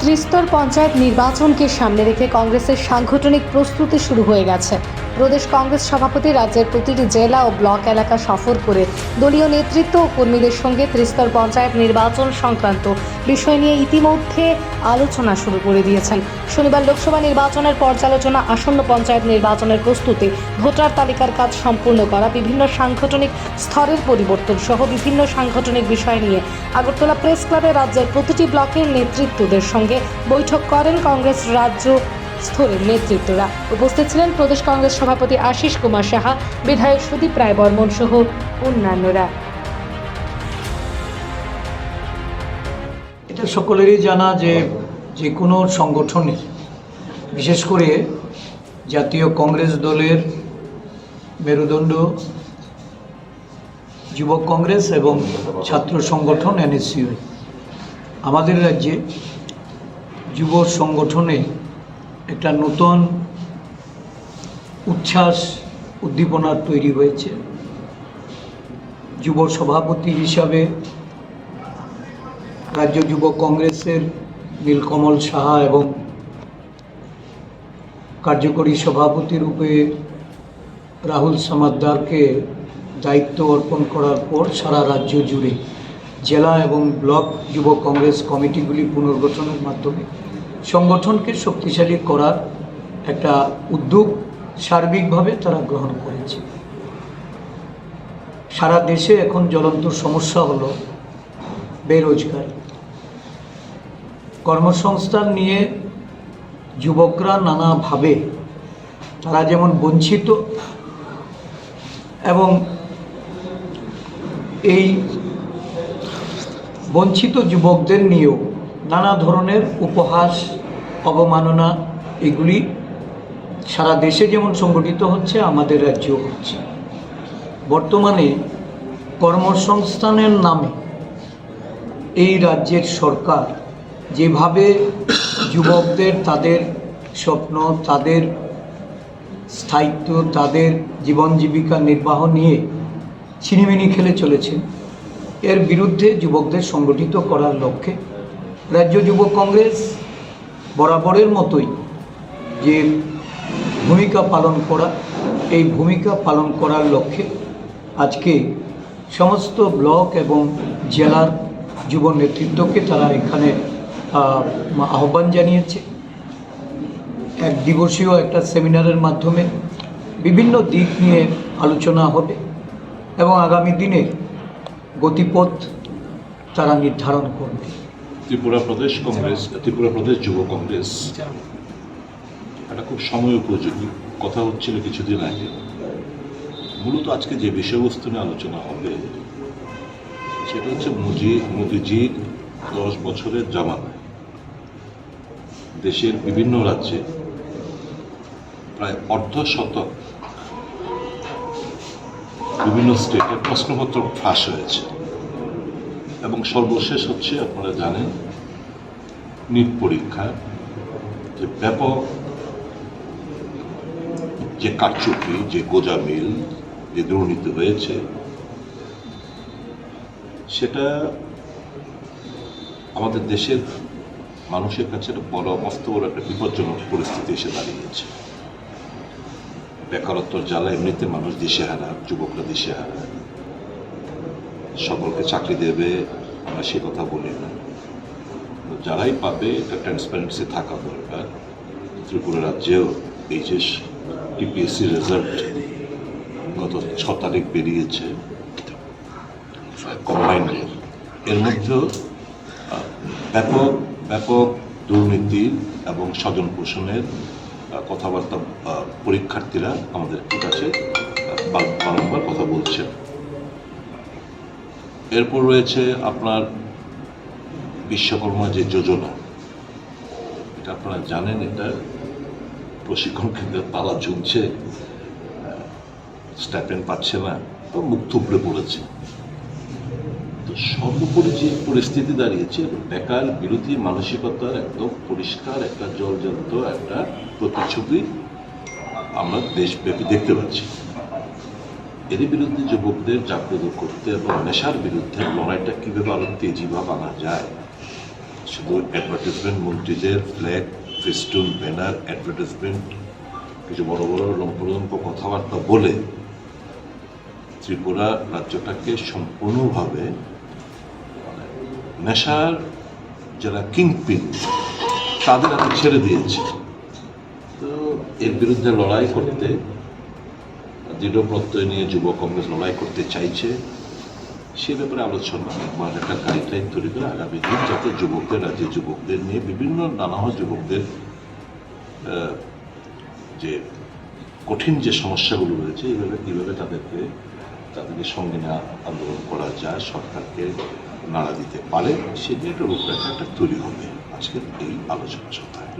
ত্রিস্তর পঞ্চায়েত নির্বাচনকে সামনে রেখে কংগ্রেসের সাংগঠনিক প্রস্তুতি শুরু হয়ে গেছে। প্রদেশ কংগ্রেস সভাপতি রাজ্যের প্রতিটি জেলা ও ব্লক এলাকা সফর করে দলীয় নেতৃত্ব ও কর্মীদের সঙ্গে ত্রিস্তর পঞ্চায়েত নির্বাচন সংক্রান্ত বিষয় নিয়ে ইতিমধ্যে আলোচনা শুরু করে দিয়েছেন। শনিবার লোকসভা নির্বাচনের পর্যালোচনা, আসন্ন পঞ্চায়েত নির্বাচনের প্রস্তুতি, ভোটার তালিকার কাজ সম্পূর্ণ করা, বিভিন্ন সাংগঠনিক স্তরের পরিবর্তন সহ বিভিন্ন সাংগঠনিক বিষয় নিয়ে আগরতলা প্রেস ক্লাবে রাজ্যের প্রতিটি ব্লকের নেতৃত্বদের সঙ্গে বৈঠক করেন কংগ্রেস রাজ্য স্তরের নেতৃত্বরা উপস্থিত ছিলেন প্রদেশ কংগ্রেস সভাপতি আশিস কুমার সাহা, বিধায়ক সুদীপ রায় বর্মন সহ অন্যান্যরা। এটা সকলেরই জানা যে যে কোনো সংগঠনে, বিশেষ করে জাতীয় কংগ্রেস দলের মেরুদণ্ড, যুবক কংগ্রেস এবং ছাত্র সংগঠন, এনএসইউ। আমাদের রাজ্যে যুব সংগঠনে একটা নতুন উচ্ছ্বাস উদ্দীপনার তৈরি হয়েছে। যুব সভাপতি হিসাবে রাজ্য যুব কংগ্রেসের নীলকমল সাহা এবং কার্যকরী সভাপতি রূপে রাহুল সামাদ্দারকে দায়িত্ব অর্পণ করার পর সারা রাজ্য জুড়ে জেলা এবং ব্লক যুব কংগ্রেস কমিটিগুলি পুনর্গঠনের মাধ্যমে সংগঠনকে শক্তিশালী করার একটা উদ্যোগ সার্বিকভাবে তারা গ্রহণ করেছে। সারা দেশে এখন জ্বলন্ত সমস্যা হলো বেরোজগার। কর্মসংস্থান নিয়ে যুবকরা নানাভাবে, তারা যেমন বঞ্চিত এবং এই বঞ্চিত যুবকদের নিয়েও নানা ধরনের উপহাস, অবমাননা, এগুলি সারা দেশে যেমন সংগঠিত হচ্ছে, আমাদের রাজ্যেও হচ্ছে। বর্তমানে কর্মসংস্থানের নামে এই রাজ্যের সরকার যেভাবে যুবকদের তাদের স্বপ্ন, তাদের স্থায়িত্ব, তাদের জীবন জীবিকা নির্বাহ নিয়ে ছিনিমিনি খেলে চলেছে, এর বিরুদ্ধে যুবকদের সংগঠিত করার লক্ষ্যে রাজ্য যুব কংগ্রেস বরাবরের মতোই যে ভূমিকা পালন করা, এই ভূমিকা পালন করার লক্ষ্যে আজকে সমস্ত ব্লক এবং জেলার যুব নেতৃত্বকে তারা এখানে আহ্বান জানিয়েছে। এক দিবসীয় একটা সেমিনারের মাধ্যমে বিভিন্ন দিক নিয়ে আলোচনা হবে এবং আগামী দিনে গতিপথ তারা নির্ধারণ করবে। ত্রিপুরা প্রদেশ কংগ্রেস, ত্রিপুরা প্রদেশ যুব কংগ্রেস। একটা খুব সময় উপযোগী। কথা হচ্ছিল কিছুদিন আগে। মূলত আজকে যে বিষয়বস্তু নিয়ে আলোচনা হবে, সেটা হচ্ছে মুজি মোদিজির দশ বছরের জামানায় দেশের বিভিন্ন রাজ্যে প্রায় অর্ধ শতক বিভিন্ন স্টেটে প্রশ্নপত্র ফাঁস হয়েছে। এবং সর্বশেষ হচ্ছে, আপনারা জানেন, নিট পরীক্ষা যে ব্যাপক যে কারচুপি যে গোজামিল, যে দুর্নীতি হয়েছে, সেটা আমাদের দেশের মানুষের কাছে একটা বড় মস্ত একটা বিপজ্জনক পরিস্থিতি এসে দাঁড়িয়েছে। বেকারত্বর জ্বালা এমনিতে মানুষ দিশেহারা, যুবকরা দিশেহারা। সকলকে চাকরি দেবে, আমরা সে কথা বলি না। যারাই পাবে এটা ট্রান্সপারেন্সি থাকা দরকার। ত্রিপুরা রাজ্যেও এইচএস, টিপিএসসি রেজাল্ট গত ছ তারিখ বেরিয়েছে। কম্বাইন্ডের এর। মধ্যেও ব্যাপক ব্যাপক দুর্নীতি এবং স্বজন পোষণের কথাবার্তা পরীক্ষার্থীরা আমাদের কাছে বারংবার কথা বলছেন। এরপর রয়েছে আপনার বিশ্বকর্মা যে যোজনা। এটা আপনারা জানেন, এটা প্রশিক্ষণ কেন্দ্রে তালা ঝুলছে স্ট্যাপেন পাচ্ছে না তো মুখ থুবড়ে পড়েছে। তো সর্বোপরি যে পরিস্থিতি দাঁড়িয়েছে বেকার, বিরোধী, মানসিকতার একদম পরিষ্কার, একটা জলজান্ত, একটা প্রতিচ্ছবি আমরা দেশব্যাপী দেখতে পাচ্ছি। এর বিরুদ্ধে যুবকদের জাগ্রত করতে এবং নেশার বিরুদ্ধে লড়াইটা কীভাবে আরও তেজি ভাব আনা যায়, শুধু অ্যাডভার্টাইজমেন্ট মন্ত্রীদের ফ্ল্যাগ ফেস্টুন ব্যানার অ্যাডভার্টাইজমেন্ট কিছু বড় বড় লম্পলম্প কথাবার্তা বলে ত্রিপুরা রাজ্যটাকে সম্পূর্ণভাবে নেশার যারা কিংপিন তাদের ছেড়ে দিয়েছে। তো এর বিরুদ্ধে লড়াই করতে দৃঢ় প্রত্যয় নিয়ে যুব কংগ্রেস লড়াই করতে চাইছে, সে ব্যাপারে আলোচনা। বা একটা গাইডলাইন তৈরি করে আগামী দিন যাতে যুবকদের রাজ্যের যুবকদের নিয়ে বিভিন্ন নানা যুবকদের যে কঠিন যে সমস্যাগুলো রয়েছে এইভাবে কীভাবে তাদেরকে তাদেরকে সঙ্গে নিয়ে আন্দোলন করা যায়, সরকারকে নাড়া দিতে পারে। সেটি একটা রূপরেখা একটা তৈরি হবে আজকের এই আলোচনা সভায়।